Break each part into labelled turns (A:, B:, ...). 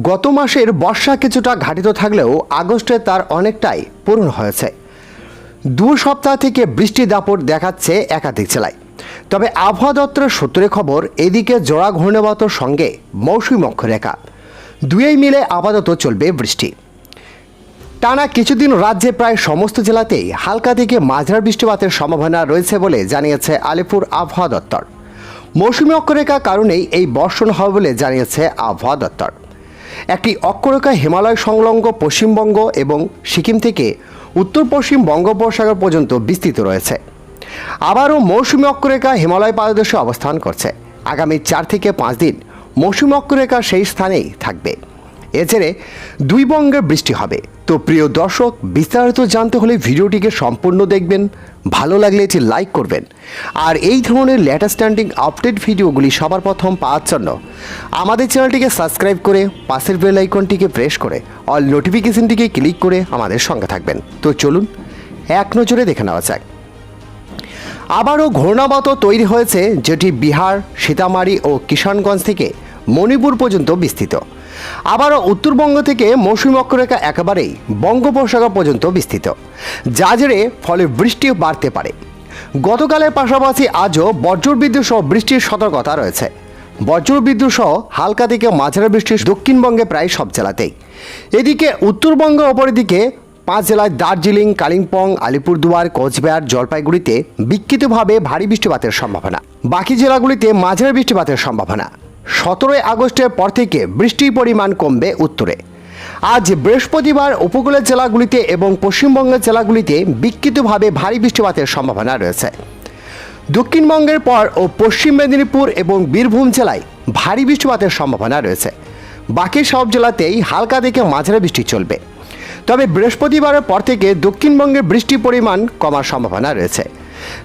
A: গত মাসের বর্ষা কিছুটা ঘাটিত থাকলেও আগস্টে তার অনেকটাই পূরণ হয়েছে। দু সপ্তাহ থেকে বৃষ্টি দাপট দেখাচ্ছে একাধিক জেলায়। তবে আবহাওয়া দপ্তরের সূত্রে খবর, এদিকে জোড়া ঘূর্ণিবাতর সঙ্গে মৌসুমী অক্ষরেখা। দুয়েই মিলে আপাতত চলবে বৃষ্টি। টানা কিছুদিন রাজ্যে প্রায় সমস্ত জেলাতেই হালকা থেকে মাঝার বৃষ্টিপাতের সম্ভাবনা রয়েছে বলে জানিয়েছে আলিপুর আবহাওয়া দপ্তর। মৌসুমী অক্ষরেখা কারণেই এই বর্ষণ হবে বলে জানিয়েছে আবহাওয়া দপ্তর। একটি অক্ষরেখা হিমালয় সংলগ্ন পশ্চিমবঙ্গ এবং সিকিম থেকে উত্তর পশ্চিম বঙ্গোপসাগর পর্যন্ত বিস্তৃত রয়েছে। আবারও মৌসুমী অক্ষরেখা হিমালয় পাদদেশে অবস্থান করছে। আগামী চার থেকে পাঁচ দিন মৌসুমী অক্ষরেখা সেই স্থানেই থাকবে। এছাড়ে দুই বঙ্গের বৃষ্টি হবে। তো প্রিয় দর্শক, বিস্তারিত জানতে হলে ভিডিওটিকে সম্পূর্ণ দেখবেন, ভালো লাগলে এটি লাইক করবেন। আর এই ধরনের লেটেস্ট স্ট্যান্ডিং আপডেট ভিডিওগুলি সবার প্রথম পাওয়ার জন্য আমাদের চ্যানেলটিকে সাবস্ক্রাইব করে পাশের বেল আইকনটিকে প্রেস করে অল নোটিফিকেশনটিকে ক্লিক করে আমাদের সঙ্গে থাকবেন। তো চলুন, এক নজরে দেখে নেওয়া যাক। আবারও ঘূর্ণাবত তৈরি হয়েছে, যেটি বিহার সীতামারি ও কিষাণগঞ্জ থেকে। মণিপুর পর্যন্ত বিস্তৃত। আবারও উত্তরবঙ্গ থেকে মৌসুমী অক্ষরেখা একেবারেই বঙ্গোপসাগর পর্যন্ত বিস্তৃত। যা জেরে ফলে বৃষ্টি বাড়তে পারে। গতকালের পাশাপাশি আজও বজ্রবিদ্যুৎ সহ বৃষ্টির সতর্কতা রয়েছে। বজ্রবিদ্যুৎ সহ হালকা থেকে মাঝারি বৃষ্টি দক্ষিণবঙ্গে প্রায় সব জেলাতেই। এদিকে উত্তরবঙ্গের অপরের দিকে পাঁচ জেলায় দার্জিলিং, কালিম্পং, আলিপুরদুয়ার, কোচবিহার, জলপাইগুড়িতে বিক্ষিপ্তভাবে ভারী বৃষ্টিপাতের সম্ভাবনা। বাকি জেলাগুলিতে মাঝারি বৃষ্টিপাতের সম্ভাবনা। সতেরোই আগস্টের পর থেকে বৃষ্টির পরিমাণ কমবে উত্তরে। আজ বৃহস্পতিবার উপকূলের জেলাগুলিতে এবং পশ্চিমবঙ্গের জেলাগুলিতে বিক্ষিপ্তভাবে ভারী বৃষ্টিপাতের সম্ভাবনা রয়েছে। দক্ষিণবঙ্গের পর ও পশ্চিম মেদিনীপুর এবং বীরভূম জেলায় ভারী বৃষ্টিপাতের সম্ভাবনা রয়েছে। বাকি সব জেলাতেই হালকা থেকে মাঝারি বৃষ্টি চলবে। তবে বৃহস্পতিবারের পর থেকে দক্ষিণবঙ্গের বৃষ্টির পরিমাণ কমার সম্ভাবনা রয়েছে।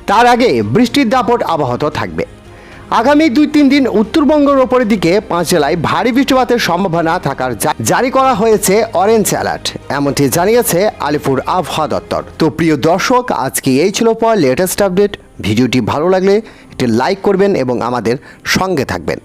A: তার আগে বৃষ্টির দাপট অব্যাহত থাকবে। আগামী দুই তিন দিন উত্তরবঙ্গের ওপরের দিকে পাঁচ জেলায় ভারী বৃষ্টিপাতের সম্ভাবনা থাকার জারি করা হয়েছে অরেঞ্জ অ্যালার্ট এমনটি জানিয়েছে আলিপুর আবহাওয়া দপ্তর। তো প্রিয় দর্শক, আজকে এই ছিল পর লেটেস্ট আপডেট ভিডিওটি ভালো লাগলে একটি লাইক করবেন এবং আমাদের সঙ্গে থাকবেন।